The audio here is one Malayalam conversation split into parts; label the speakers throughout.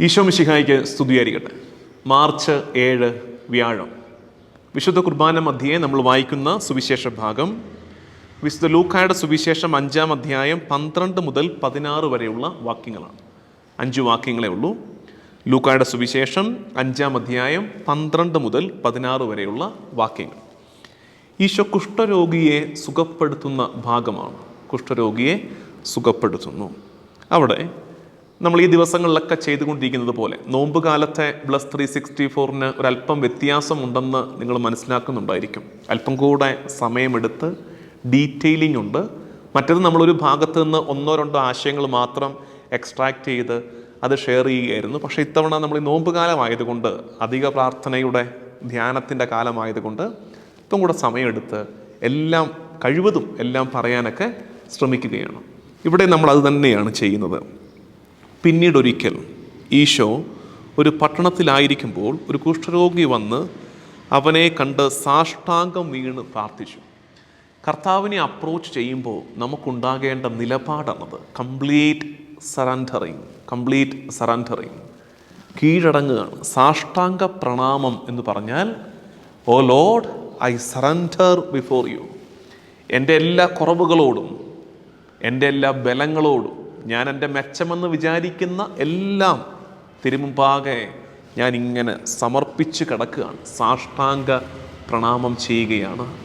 Speaker 1: ഈശോ മിശിഹായിക്ക് സ്തുതിയായിരിക്കട്ടെ. മാർച്ച് ഏഴ് വ്യാഴം. വിശുദ്ധ കുർബാന മധ്യേ നമ്മൾ വായിക്കുന്ന സുവിശേഷ ഭാഗം. വിശുദ്ധ ലൂക്കായുടെ സുവിശേഷം അഞ്ചാം അധ്യായം പന്ത്രണ്ട് മുതൽ പതിനാറ് വരെയുള്ള വാക്യങ്ങളാണ്. അഞ്ച് വാക്യങ്ങളേ ഉള്ളൂ. ലൂക്കായുടെ സുവിശേഷം അഞ്ചാം അധ്യായം പന്ത്രണ്ട് മുതൽ പതിനാറ് വരെയുള്ള വാക്യങ്ങൾ. ഈശോ കുഷ്ഠരോഗിയെ സുഖപ്പെടുത്തുന്ന ഭാഗമാണ്. കുഷ്ഠരോഗിയെ സുഖപ്പെടുത്തുന്നു. അവിടെ നമ്മൾ ഈ ദിവസങ്ങളിലൊക്കെ ചെയ്തുകൊണ്ടിരിക്കുന്നത് പോലെ നോമ്പ് കാലത്തെ പ്ലസ് ത്രീ സിക്സ്റ്റി ഫോറിന് ഒരല്പം വ്യത്യാസമുണ്ടെന്ന് നിങ്ങൾ മനസ്സിലാക്കുന്നുണ്ടായിരിക്കും. അല്പം കൂടെ സമയമെടുത്ത് ഡീറ്റെയിലിംഗ് ഉണ്ട്. മറ്റത് നമ്മളൊരു ഭാഗത്ത് നിന്ന് ഒന്നോ രണ്ടോ ആശയങ്ങൾ മാത്രം എക്സ്ട്രാക്ട് ചെയ്ത് അത് ഷെയർ ചെയ്യുകയായിരുന്നു. പക്ഷേ ഇത്തവണ നമ്മൾ ഈ നോമ്പ് കാലമായതുകൊണ്ട് അധിക പ്രാർത്ഥനയുടെ ധ്യാനത്തിന്റെ കാലമായതുകൊണ്ട് ഇപ്പം കൂടെ സമയമെടുത്ത് എല്ലാം കഴിവതും എല്ലാം പറയാനൊക്കെ ശ്രമിക്കുകയാണ്. ഇവിടെ നമ്മൾ അത് തന്നെയാണ് ചെയ്യുന്നത്. പിന്നീടൊരിക്കൽ ഈശോ ഒരു പട്ടണത്തിലായിരിക്കുമ്പോൾ ഒരു കുഷ്ഠരോഗി വന്ന് അവനെ കണ്ട് സാഷ്ടാംഗം വീണ് പ്രാർത്ഥിച്ചു. കർത്താവിനെ അപ്രോച്ച് ചെയ്യുമ്പോൾ നമുക്കുണ്ടാകേണ്ട നിലപാടാണത്. Complete surrendering complete surrendering. കീഴടങ്ങുകയാണ്. സാഷ്ടാംഗ പ്രണാമം എന്ന് പറഞ്ഞാൽ ഓ lord I surrender before you. എന്റെ എല്ലാ കുറവുകളോടും എന്റെ എല്ലാ ബലങ്ങളോടും ഞാൻ എന്റെ മെച്ചമെന്ന് വിചാരിക്കുന്ന എല്ലാം തിരുമുമ്പാകെ ഞാൻ ഇങ്ങനെ സമർപ്പിച്ച് കിടക്കുകയാണ്. സാഷ്ടാംഗ പ്രണാമം ചെയ്യുകയാണ്.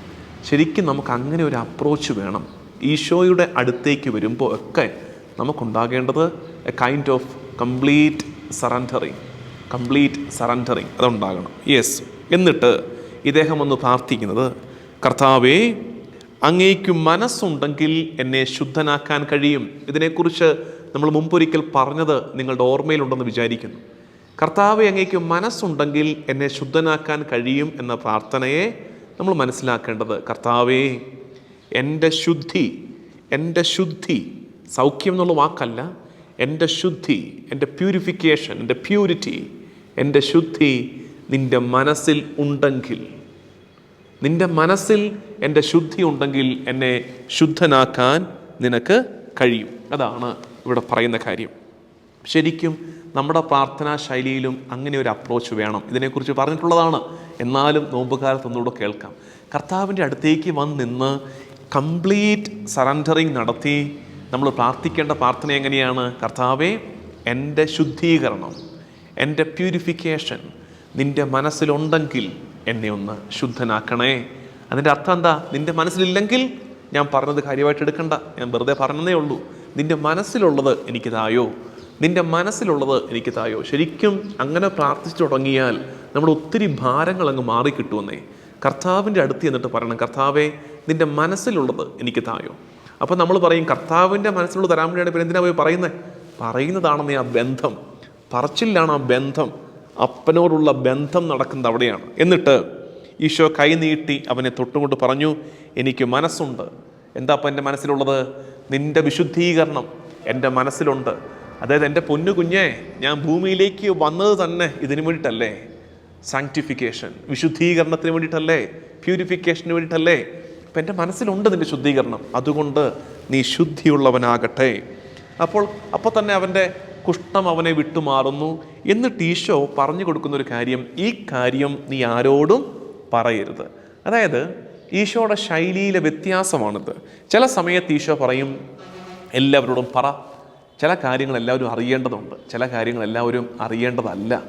Speaker 1: ശരിക്കും നമുക്ക് അങ്ങനെ ഒരു അപ്രോച്ച് വേണം. ഈശോയുടെ അടുത്തേക്ക് വരുമ്പോൾ ഒക്കെ നമുക്കുണ്ടാകേണ്ടത് a kind of complete surrendering complete surrendering അതുണ്ടാകണം. Yes എന്നിട്ട് ഇദ്ദേഹം ഒന്ന് പ്രാർത്ഥിക്കുന്നത് കർത്താവേ അങ്ങേക്ക് മനസ്സുണ്ടെങ്കിൽ എന്നെ ശുദ്ധനാക്കാൻ കഴിയും. ഇതിനെക്കുറിച്ച് നമ്മൾ മുമ്പൊരിക്കൽ പറഞ്ഞത് നിങ്ങളുടെ ഓർമ്മയിലുണ്ടെന്ന് വിചാരിക്കുന്നു. കർത്താവ് അങ്ങേക്ക് മനസ്സുണ്ടെങ്കിൽ എന്നെ ശുദ്ധനാക്കാൻ കഴിയും എന്ന പ്രാർത്ഥനയെ നമ്മൾ മനസ്സിലാക്കേണ്ടത് കർത്താവേ എന്റെ ശുദ്ധി എന്റെ ശുദ്ധി സൗഖ്യം എന്നുള്ള വാക്കല്ല. എന്റെ ശുദ്ധി എന്റെ പ്യൂരിഫിക്കേഷൻ എന്റെ പ്യൂരിറ്റി എന്റെ ശുദ്ധി നിന്റെ മനസ്സിൽ ഉണ്ടെങ്കിൽ നിന്റെ മനസ്സിൽ എന്റെ ശുദ്ധി ഉണ്ടെങ്കിൽ എന്നെ ശുദ്ധനാക്കാൻ നിനക്ക് കഴിയും. അതാണ് ഇവിടെ പറയുന്ന കാര്യം. ശരിക്കും നമ്മുടെ പ്രാർത്ഥനാ ശൈലിയിലും അങ്ങനെ ഒരു അപ്രോച്ച് വേണം. ഇതിനെക്കുറിച്ച് പറഞ്ഞിട്ടുള്ളതാണ്. എന്നാലും നോമ്പുകാലത്ത് ഒന്നുകൂടെ കേൾക്കാം. കർത്താവിന്റെ അടുത്തേക്ക് വന്ന് നിന്ന് കംപ്ലീറ്റ് സറണ്ടറിങ് നടത്തി നമ്മൾ പ്രാർത്ഥിക്കേണ്ട പ്രാർത്ഥന എങ്ങനെയാണ്? കർത്താവെ എന്റെ ശുദ്ധീകരണം എന്റെ പ്യൂരിഫിക്കേഷൻ നിന്റെ മനസ്സിലുണ്ടെങ്കിൽ എന്നെ ഒന്ന് ശുദ്ധനാക്കണേ. അതിന്റെ അർത്ഥം എന്താ? നിന്റെ മനസ്സിലില്ലെങ്കിൽ ഞാൻ പറഞ്ഞത് കാര്യമായിട്ട് എടുക്കണ്ട. ഞാൻ വെറുതെ പറഞ്ഞതേ ഉള്ളൂ. നിന്റെ മനസ്സിലുള്ളത് എനിക്ക് തായോ? നിന്റെ മനസ്സിലുള്ളത് എനിക്ക് തായോ? ശരിക്കും അങ്ങനെ പ്രാർത്ഥിച്ചു തുടങ്ങിയാൽ നമ്മൾ ഒത്തിരി ഭാരങ്ങൾ അങ്ങ് മാറിക്കിട്ടുമെന്നേ കർത്താവിന്റെ അടുത്ത് എന്നിട്ട് പറയണം കർത്താവെ നിന്റെ മനസ്സിലുള്ളത് എനിക്ക് തായോ? അപ്പോൾ നമ്മൾ പറയും കർത്താവിന്റെ മനസ്സിലുള്ളത് തരാൻ വേണ്ടിയാണ് പിന്നെ എന്തിനാ പോയി പറയുന്നത് പറയുന്നതാണെന്നേ ആ ബന്ധം. പറച്ചിലാണ് ആ ബന്ധം. അപ്പനോടുള്ള ബന്ധം നടക്കുന്നത് അവിടെയാണ്. എന്നിട്ട് ഈശോ കൈനീട്ടി അവനെ തൊട്ടുകൊണ്ട് പറഞ്ഞു എനിക്ക് മനസ്സുണ്ട്. എന്താ അപ്പം എന്റെ മനസ്സിലുള്ളത്? നിന്റെ വിശുദ്ധീകരണം എന്റെ മനസ്സിലുണ്ട്. അതായത് എന്റെ പൊന്നു കുഞ്ഞെ ഞാൻ ഭൂമിയിലേക്ക് വന്നത് തന്നെ ഇതിനു വേണ്ടിയിട്ടല്ലേ? സാങ്ക്ടിഫിക്കേഷൻ വിശുദ്ധീകരണത്തിന് വേണ്ടിയിട്ടല്ലേ? പ്യൂരിഫിക്കേഷന് വേണ്ടിയിട്ടല്ലേ? അപ്പം എന്റെ മനസ്സിലുണ്ട് നിന്റെ ശുദ്ധീകരണം. അതുകൊണ്ട് നീ ശുദ്ധിയുള്ളവനാകട്ടെ. അപ്പോൾ അപ്പോൾ തന്നെ അവന്റെ കുഷ്ഠം അവനെ വിട്ടുമാറുന്നു എന്ന് ടീഷോ പറഞ്ഞു കൊടുക്കുന്ന ഒരു കാര്യം ഈ കാര്യം നീ ആരോടും പറയരുത്. അതായത് ഈശോയുടെ ശൈലിയിലെ വ്യത്യാസമാണിത്. ചില സമയത്ത് ഈശോ പറയും എല്ലാവരോടും പറ. ചില കാര്യങ്ങൾ എല്ലാവരും അറിയേണ്ടതുണ്ട്. ചില കാര്യങ്ങൾ എല്ലാവരും അറിയേണ്ടതല്ല.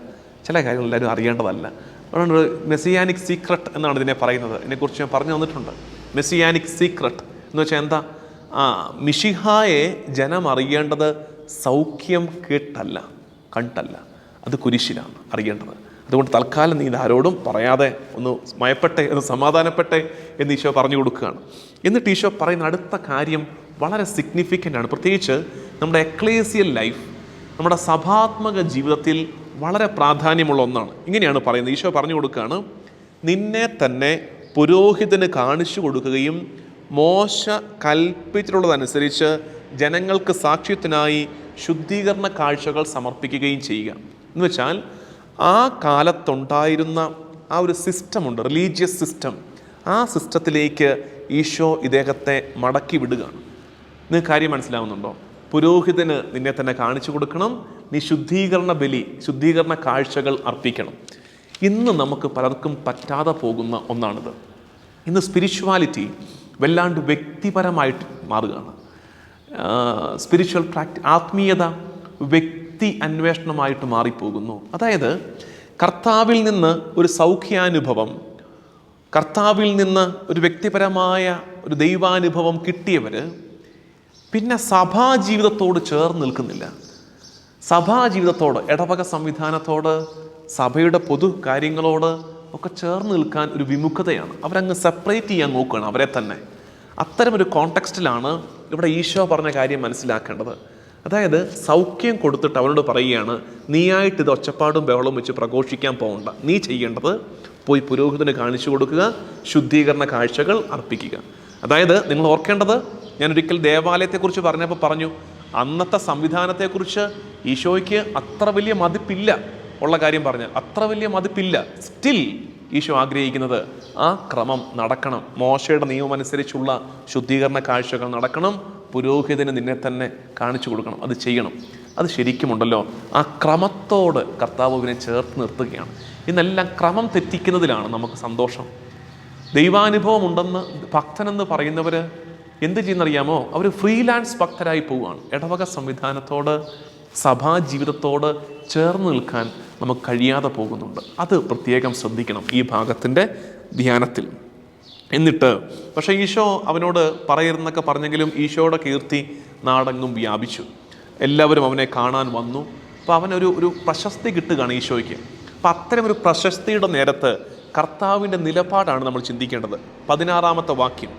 Speaker 1: ചില കാര്യങ്ങൾ എല്ലാവരും അറിയേണ്ടതല്ല. അതുകൊണ്ട് മെസ്സിയാനിക് സീക്രട്ട് എന്നാണ് ഇതിനെ പറയുന്നത്. ഇതിനെക്കുറിച്ച് ഞാൻ പറഞ്ഞു തന്നിട്ടുണ്ട്. മെസ്സിയാനിക് സീക്രട്ട് എന്ന് വെച്ചാൽ എന്താ? ആ മിഷിഹായെ ജനം അറിയേണ്ടത് സൗഖ്യം കേട്ടല്ല കണ്ടല്ല. അത് കുരിശിലാണ് അറിയേണ്ടത്. അതുകൊണ്ട് തൽക്കാലം നീ ഇതാരോടും പറയാതെ ഒന്ന് മയപ്പെട്ടെ ഒന്ന് സമാധാനപ്പെട്ടെ എന്ന് ഈശോ പറഞ്ഞു കൊടുക്കുകയാണ്. എന്നിട്ട് ഈശോ പറയുന്ന അടുത്ത കാര്യം വളരെ സിഗ്നിഫിക്കന്റ് ആണ്. പ്രത്യേകിച്ച് നമ്മുടെ എക്ലേസിയൽ ലൈഫ് നമ്മുടെ സഭാത്മക ജീവിതത്തിൽ വളരെ പ്രാധാന്യമുള്ള ഒന്നാണ്. ഇങ്ങനെയാണ് പറയുന്നത്. ഈശോ പറഞ്ഞു കൊടുക്കുകയാണ് നിന്നെ തന്നെ പുരോഹിതന് കാണിച്ചു കൊടുക്കുകയും മോശ കൽപ്പിച്ചിട്ടുള്ളതനുസരിച്ച് ജനങ്ങൾക്ക് സാക്ഷ്യത്തിനായി ശുദ്ധീകരണ കാഴ്ചകൾ സമർപ്പിക്കുകയും ചെയ്യുക. എന്ന് വെച്ചാൽ ആ കാലത്തുണ്ടായിരുന്ന ആ ഒരു സിസ്റ്റമുണ്ട് റിലീജിയസ് സിസ്റ്റം ആ സിസ്റ്റത്തിലേക്ക് ഈശോ ഇദ്ദേഹത്തെ മടക്കി വിടുകയാണ്. നിങ്ങൾക്ക് കാര്യം മനസ്സിലാവുന്നുണ്ടോ? പുരോഹിതന് നിന്നെ തന്നെ കാണിച്ചു കൊടുക്കണം നീ ശുദ്ധീകരണ ബലി ശുദ്ധീകരണ കാഴ്ചകൾ അർപ്പിക്കണം. ഇന്ന് നമുക്ക് പലർക്കും പറ്റാതെ പോകുന്ന ഒന്നാണിത്. ഇന്ന് സ്പിരിച്വാലിറ്റി വല്ലാണ്ട് വ്യക്തിപരമായിട്ട് മാറുകയാണ്. സ്പിരിച്വൽ പ്രാക്ടി ആത്മീയത വ്യക്തി അന്വേഷണമായിട്ട് മാറിപ്പോകുന്നു. അതായത് കർത്താവിൽ നിന്ന് ഒരു സൗഖ്യാനുഭവം കർത്താവിൽ നിന്ന് ഒരു വ്യക്തിപരമായ ഒരു ദൈവാനുഭവം കിട്ടിയവർ പിന്നെ സഭാ ജീവിതത്തോട് ചേർന്ന് നിൽക്കുന്നില്ല. സഭാ ജീവിതത്തോട് ഇടവക സംവിധാനത്തോട് സഭയുടെ പൊതു കാര്യങ്ങളോട് ഒക്കെ ചേർന്ന് നിൽക്കാൻ ഒരു വിമുഖതയാണ്. അവരങ്ങ് സെപ്പറേറ്റ് ചെയ്യാൻ നോക്കുകയാണ് അവരെ തന്നെ. അത്തരമൊരു കോണ്ടെക്സ്റ്റിലാണ് ഇവിടെ ഈശോ പറഞ്ഞ കാര്യം മനസ്സിലാക്കേണ്ടത്. അതായത് സൗഖ്യം കൊടുത്തിട്ട് അവനോട് പറയുകയാണ് നീയായിട്ട് ഇത് ഒച്ചപ്പാടും ബഹളവും വെച്ച് പ്രഘോഷിക്കാൻ പോകണ്ട. നീ ചെയ്യേണ്ടത് പോയി പുരോഹിതന് കാണിച്ചു കൊടുക്കുക ശുദ്ധീകരണ കാഴ്ചകൾ അർപ്പിക്കുക. അതായത് നിങ്ങൾ ഓർക്കേണ്ടത് ഞാൻ ഒരിക്കൽ ദേവാലയത്തെക്കുറിച്ച് പറഞ്ഞപ്പോൾ പറഞ്ഞു അന്നത്തെ സംവിധാനത്തെക്കുറിച്ച് ഈശോയ്ക്ക് അത്ര വലിയ മതിപ്പില്ല. ഉള്ള കാര്യം പറഞ്ഞാൽ അത്ര വലിയ മതിപ്പില്ല. സ്റ്റിൽ ഈശോ ആഗ്രഹിക്കുന്നത് ആ ക്രമം നടക്കണം. മോശയുടെ നിയമം അനുസരിച്ചുള്ള ശുദ്ധീകരണ കാഴ്ചകൾ നടക്കണം. പുരോഹിതന് നിന്നെ തന്നെ കാണിച്ചു കൊടുക്കണം. അത് ചെയ്യണം. അത് ശരിക്കുമുണ്ടല്ലോ. ആ ക്രമത്തോട് കർത്താവുവിനെ ചേർത്ത് നിർത്തുകയാണ്. ഇന്നെല്ലാം ക്രമം തെറ്റിക്കുന്നതിലാണ് നമുക്ക് സന്തോഷം. ദൈവാനുഭവം ഉണ്ടെന്ന് ഭക്തനെന്ന് പറയുന്നവർ എന്ത് ചെയ്യുന്നറിയാമോ? അവർ ഫ്രീലാൻസ് ഭക്തരായി പോവുകയാണ്. ഇടവക സംവിധാനത്തോട് സഭാ ജീവിതത്തോട് ചേർന്ന് നിൽക്കാൻ നമുക്ക് കഴിയാതെ പോകുന്നുണ്ട്. അത് പ്രത്യേകം ശ്രദ്ധിക്കണം ഈ ഭാഗത്തിന്റെ ധ്യാനത്തിൽ. എന്നിട്ട് പക്ഷേ ഈശോ അവനോട് പറയരുതെന്നൊക്കെ പറഞ്ഞെങ്കിലും ഈശോയുടെ കീർത്തി നാടെങ്ങും വ്യാപിച്ചു. എല്ലാവരും അവനെ കാണാൻ വന്നു. അപ്പോൾ അവനൊരു ഒരു പ്രശസ്തി കിട്ടുകയാണ് ഈശോയ്ക്ക്. അപ്പം അത്തരം ഒരു പ്രശസ്തിയുടെ നേരത്ത് കർത്താവിന്റെ നിലപാടാണ് നമ്മൾ ചിന്തിക്കേണ്ടത്. പതിനാറാമത്തെ വാക്യം.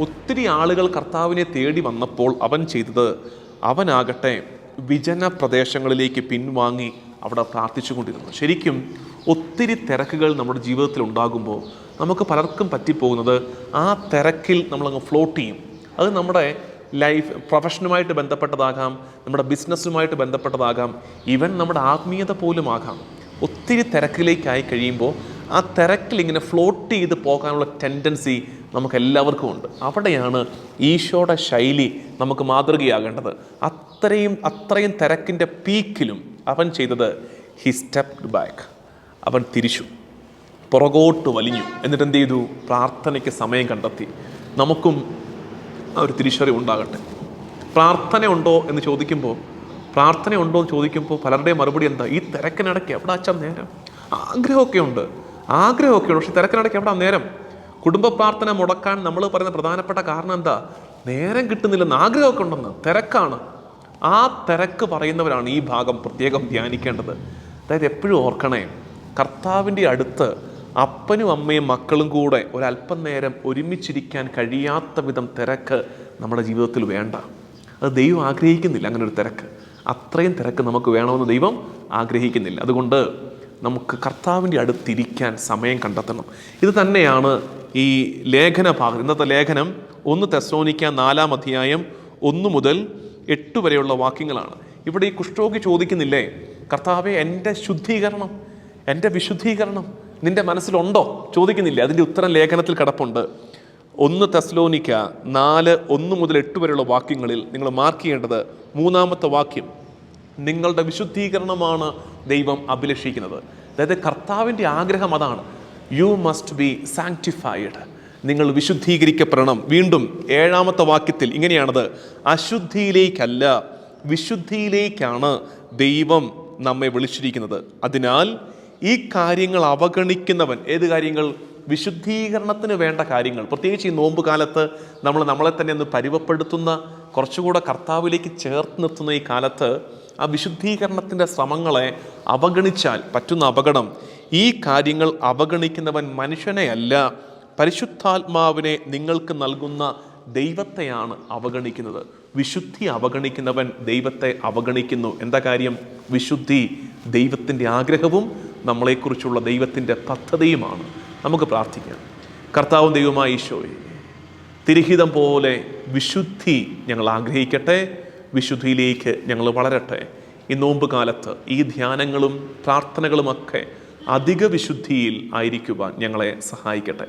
Speaker 1: ഒത്തിരി ആളുകൾ കർത്താവിനെ തേടി വന്നപ്പോൾ അവൻ ചെയ്തത് അവനാകട്ടെ വിജന പ്രദേശങ്ങളിലേക്ക് പിൻവാങ്ങി അവിടെ പ്രാർത്ഥിച്ചുകൊണ്ടിരുന്നു. ശരിക്കും ഒത്തിരി തിരക്കുകൾ നമ്മുടെ ജീവിതത്തിൽ ഉണ്ടാകുമ്പോൾ നമുക്ക് പലർക്കും പറ്റിപ്പോകുന്നത് ആ തിരക്കിൽ നമ്മളങ്ങ് ഫ്ലോട്ട് ചെയ്യും. അത് നമ്മുടെ ലൈഫ് പ്രൊഫഷനുമായിട്ട് ബന്ധപ്പെട്ടതാകാം നമ്മുടെ ബിസിനസ്സുമായിട്ട് ബന്ധപ്പെട്ടതാകാം ഈവൻ നമ്മുടെ ആത്മീയത പോലും ആകാം. ഒത്തിരി തിരക്കിലേക്കായി കഴിയുമ്പോൾ ആ തിരക്കിൽ ഇങ്ങനെ ഫ്ലോട്ട് ചെയ്ത് പോകാനുള്ള ടെൻഡൻസി നമുക്ക് എല്ലാവർക്കും ഉണ്ട്. അവിടെയാണ് ഈശോയുടെ ശൈലി നമുക്ക് മാതൃകയാകേണ്ടത്. അത്രയും അത്രയും തിരക്കിന്റെ പീക്കിലും അവൻ ചെയ്തത് ഹി സ്റ്റെപ്ഡ് ബാക്ക് അവൻ തിരിച്ചു. പുറകോട്ട് വലിഞ്ഞു. എന്നിട്ട് എന്ത് ചെയ്തു? പ്രാർത്ഥനയ്ക്ക് സമയം കണ്ടെത്തി. നമുക്കും ആ ഒരു തിരിച്ചറിവ് ഉണ്ടാകട്ടെ. പ്രാർത്ഥന ഉണ്ടോ എന്ന് ചോദിക്കുമ്പോൾ പ്രാർത്ഥന ഉണ്ടോ എന്ന് ചോദിക്കുമ്പോൾ പലരുടെയും മറുപടി എന്താ? ഈ തിരക്കിനിടയ്ക്ക് എവിടെ അച്ഛൻ നേരം? ആഗ്രഹമൊക്കെ ഉണ്ട്. ആഗ്രഹമൊക്കെ ഉണ്ട്. പക്ഷെ തിരക്കിനിടയ്ക്ക് എവിടെ നേരം? കുടുംബ പ്രാർത്ഥന മുടക്കാൻ നമ്മൾ പറയുന്ന പ്രധാനപ്പെട്ട കാരണം എന്താ? നേരം കിട്ടുന്നില്ലെന്ന് ആഗ്രഹമൊക്കെ ഉണ്ടെന്ന്. തിരക്കാണ്. ആ തിരക്ക് പറയുന്നവരാണ് ഈ ഭാഗം പ്രത്യേകം ധ്യാനിക്കേണ്ടത്. അതായത് എപ്പോഴും ഓർക്കണേ കർത്താവിന്റെ അടുത്ത് അപ്പനും അമ്മയും മക്കളും കൂടെ ഒരല്പം നേരം ഒരുമിച്ചിരിക്കാൻ കഴിയാത്ത വിധം തിരക്ക് നമ്മുടെ ജീവിതത്തിൽ വേണ്ട. അത് ദൈവം ആഗ്രഹിക്കുന്നില്ല അങ്ങനെ ഒരു തിരക്ക്. അത്രയും തിരക്ക് നമുക്ക് വേണമെന്ന് ദൈവം ആഗ്രഹിക്കുന്നില്ല. അതുകൊണ്ട് നമുക്ക് കർത്താവിന്റെ അടുത്തിരിക്കാൻ സമയം കണ്ടെത്തണം. ഇത് തന്നെയാണ് ഈ ലേഖന ഭാഗം ഇന്നത്തെ ലേഖനം ഒന്ന് തെസോനിക്ക നാലാം അധ്യായം ഒന്ന് മുതൽ എട്ട് വരെയുള്ള വാക്യങ്ങളാണ്. ഇവിടെ ഈ കുഷ്ഠരോഗി ചോദിക്കുന്നില്ലേ കർത്താവെ എന്റെ ശുദ്ധീകരണം എന്റെ വിശുദ്ധീകരണം നിന്റെ മനസ്സിലുണ്ടോ? ചോദിക്കുന്നില്ല അതിന്റെ ഉത്തരം ലേഖനത്തിൽ കിടപ്പുണ്ട്. ഒന്ന് തെസ്ലോനിക്ക നാല് ഒന്ന് മുതൽ എട്ട് വരെയുള്ള വാക്യങ്ങളിൽ നിങ്ങൾ മാർക്ക് ചെയ്യേണ്ടത് മൂന്നാമത്തെ വാക്യം നിങ്ങളുടെ വിശുദ്ധീകരണമാണ് ദൈവം അഭിലഷിക്കുന്നത്. അതായത് കർത്താവിന്റെ ആഗ്രഹം അതാണ്. യു മസ്റ്റ് ബി സാങ്ക്ടിഫൈഡ് നിങ്ങൾ വിശുദ്ധീകരിക്കപ്പെടണം. വീണ്ടും ഏഴാമത്തെ വാക്യത്തിൽ ഇങ്ങനെയാണത്. അശുദ്ധിയിലേക്കല്ല വിശുദ്ധിയിലേക്കാണ് ദൈവം നമ്മെ വിളിച്ചിരിക്കുന്നത്. അതിനാൽ ഈ കാര്യങ്ങൾ അവഗണിക്കുന്നവൻ ഏത് കാര്യങ്ങൾ? വിശുദ്ധീകരണത്തിന് വേണ്ട കാര്യങ്ങൾ. പ്രത്യേകിച്ച് ഈ നോമ്പ് കാലത്ത് നമ്മൾ നമ്മളെ തന്നെ ഒന്ന് പരിവപ്പെടുത്തുന്ന കുറച്ചുകൂടെ കർത്താവിലേക്ക് ചേർത്ത് നിർത്തുന്ന ഈ കാലത്ത് ആ വിശുദ്ധീകരണത്തിന്റെ ശ്രമങ്ങളെ അവഗണിച്ചാൽ പറ്റുന്ന അപകടം. ഈ കാര്യങ്ങൾ അവഗണിക്കുന്നവൻ മനുഷ്യനെയല്ല. പരിശുദ്ധാത്മാവിനെ നിങ്ങൾക്ക് നൽകുന്ന ദൈവത്തെയാണ് അവഗണിക്കുന്നത്. വിശുദ്ധി അവഗണിക്കുന്നവൻ ദൈവത്തെ അവഗണിക്കുന്നു. എന്താ കാര്യം? വിശുദ്ധി ദൈവത്തിന്റെ ആഗ്രഹവും നമ്മളെക്കുറിച്ചുള്ള ദൈവത്തിന്റെ പദ്ധതിയുമാണ്. നമുക്ക് പ്രാർത്ഥിക്കാം. കർത്താവും ദൈവമായ ഈശോയെ തിരിഹിതം പോലെ വിശുദ്ധി ഞങ്ങൾ ആഗ്രഹിക്കട്ടെ. വിശുദ്ധിയിലേക്ക് ഞങ്ങൾ വളരട്ടെ. ഈ നോമ്പ് കാലത്ത് ഈ ധ്യാനങ്ങളും പ്രാർത്ഥനകളുമൊക്കെ അധിക വിശുദ്ധിയിൽ ആയിരിക്കുവാൻ ഞങ്ങളെ സഹായിക്കട്ടെ.